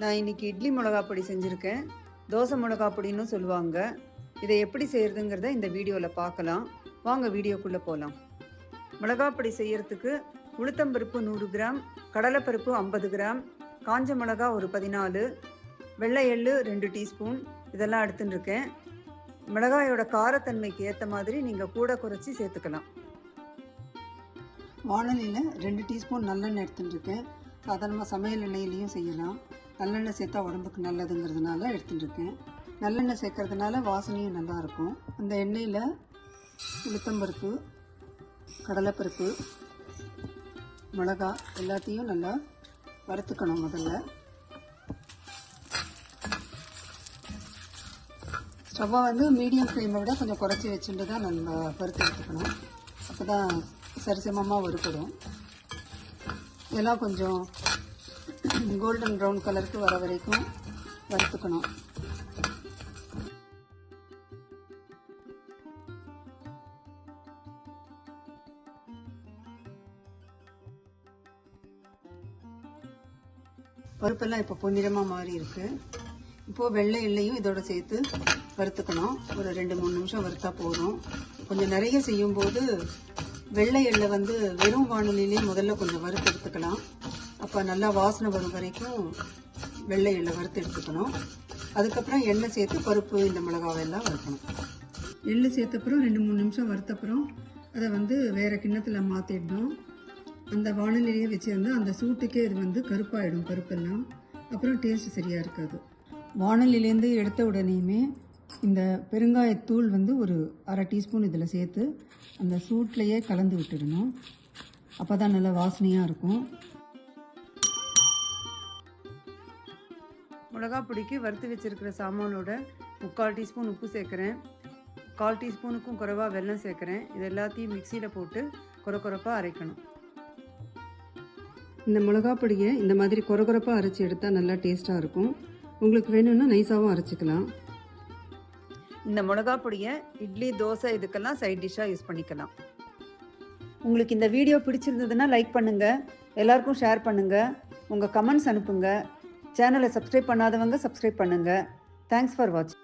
நான் இன்னைக்கு இட்லி மிளகா பொடி செஞ்சுருக்கேன். தோசை மிளகா பொடின்னு சொல்லுவாங்க. இதை எப்படி செய்கிறதுங்கிறத இந்த வீடியோவில் பார்க்கலாம். வாங்க வீடியோக்குள்ளே போகலாம் மிளகா பொடி செய்கிறதுக்கு உளுத்தம்பருப்பு நூறு கிராம் கடலைப்பருப்பு ஐம்பது கிராம் காஞ்ச மிளகா ஒரு பதினாலு வெள்ளை எள்ளு ரெண்டு டீஸ்பூன் இதெல்லாம் எடுத்துன்னு இருக்கேன் மிளகாயோட காரத்தன்மைக்கு ஏற்ற மாதிரி நீங்கள் கூட குறைச்சி சேர்த்துக்கலாம். வானலியில் ரெண்டு டீஸ்பூன் நல்லெண்ணெய் எடுத்துட்டுருக்கேன். சாதாரணமாக சமையல் எண்ணெயிலையும் செய்யலாம். நல்லெண்ணெய் சேர்த்தா உடம்புக்கு நல்லதுங்கிறதுனால எடுத்துட்டு இருக்கேன் நல்லெண்ணெய் சேர்க்கறதுனால வாசனையும் நல்லாயிருக்கும். அந்த எண்ணெயில் உளுத்தம்பருப்பு கடலைப்பருப்பு மிளகா எல்லாத்தையும் நல்லா வறுத்துக்கணும் முதல்ல. ஸ்டவ்வை வந்து மீடியம் ஃப்ளேமை விட கொஞ்சம் குறைச்சி வச்சுட்டு தான் நம்ம பருத்து எடுத்துக்கணும். அப்போ தான் சரிசமமாக வறுப்படும் இதெல்லாம் கொஞ்சம் கோல்டன் ப்ரௌன் கலருக்கு வர வரைக்கும் வறுத்துக்கணும். பருப்பெல்லாம் இப்போ பொன்னிறமாக மாறி இருக்கு. இப்போது வெள்ளை எள்ளையும் இதோட சேர்த்து வறுத்துக்கணும். ஒரு ரெண்டு மூணு நிமிஷம் வறுத்தா போதும். கொஞ்சம் நிறைய செய்யும்போது வெள்ளை எள்ளை வந்து வெறும் வானொலியிலே முதல்ல கொஞ்சம் வறுத்து எடுத்துக்கலாம். அப்போ நல்லா வாசனை வரும் வரைக்கும் வெள்ளை எள்ளை வறுத்து எடுத்துக்கணும். அதுக்கப்புறம் எண்ணெய் சேர்த்து பருப்பு இந்த மிளகாவெல்லாம் வறுக்கணும். எள்ளு சேர்த்தப்புறம் ரெண்டு மூணு நிமிஷம் வறுத்தப்புறம் அதை வந்து வேறு கிண்ணத்தில் மாற்றிடணும் அந்த வானிலையே வச்சுருந்தா அந்த சூட்டுக்கே இது வந்து கருப்பாயிடும் பருப்பெல்லாம். அப்புறம் டேஸ்ட் சரியாக இருக்காது. வானலிலேருந்து எடுத்த உடனேயுமே இந்த பெருங்காயத்தூள் வந்து ஒரு அரை டீஸ்பூன் இதில் சேர்த்து அந்த சூட்லேயே கலந்து விட்டுடணும். அப்போ தான் நல்லா வாசனையாக இருக்கும். மிளகா பொடிக்கு வறுத்து வச்சிருக்கிற சாமானோட முக்கால் டீஸ்பூன் உப்பு சேர்க்குறேன். கால் டீஸ்பூனுக்கும் குறைவாக வெல்லம் சேர்க்குறேன். இது எல்லாத்தையும் மிக்சியில் போட்டு குறை குறைப்பாக அரைக்கணும். இந்த மிளகா பொடியை இந்த மாதிரி கொரகொரப்பாக அரைச்சி எடுத்தால் நல்லா டேஸ்ட்டாக இருக்கும். உங்களுக்கு வேணும்னா நைஸாகவும் அரைச்சிக்கலாம். இந்த மிளகா பொடியை இட்லி தோசை இதுக்கெல்லாம் சைட் டிஷ்ஷாக யூஸ் பண்ணிக்கலாம். உங்களுக்கு இந்த வீடியோ பிடிச்சிருந்ததுன்னா லைக் பண்ணுங்கள் எல்லாருக்கும் ஷேர் பண்ணுங்கள் உங்கள் கமெண்ட்ஸ் அனுப்புங்கள் சேனலை சப்ஸ்கிரைப் பண்ணாதவங்க சப்ஸ்கிரைப் பண்ணுங்கள் தேங்க்ஸ் ஃபார் வாட்சிங்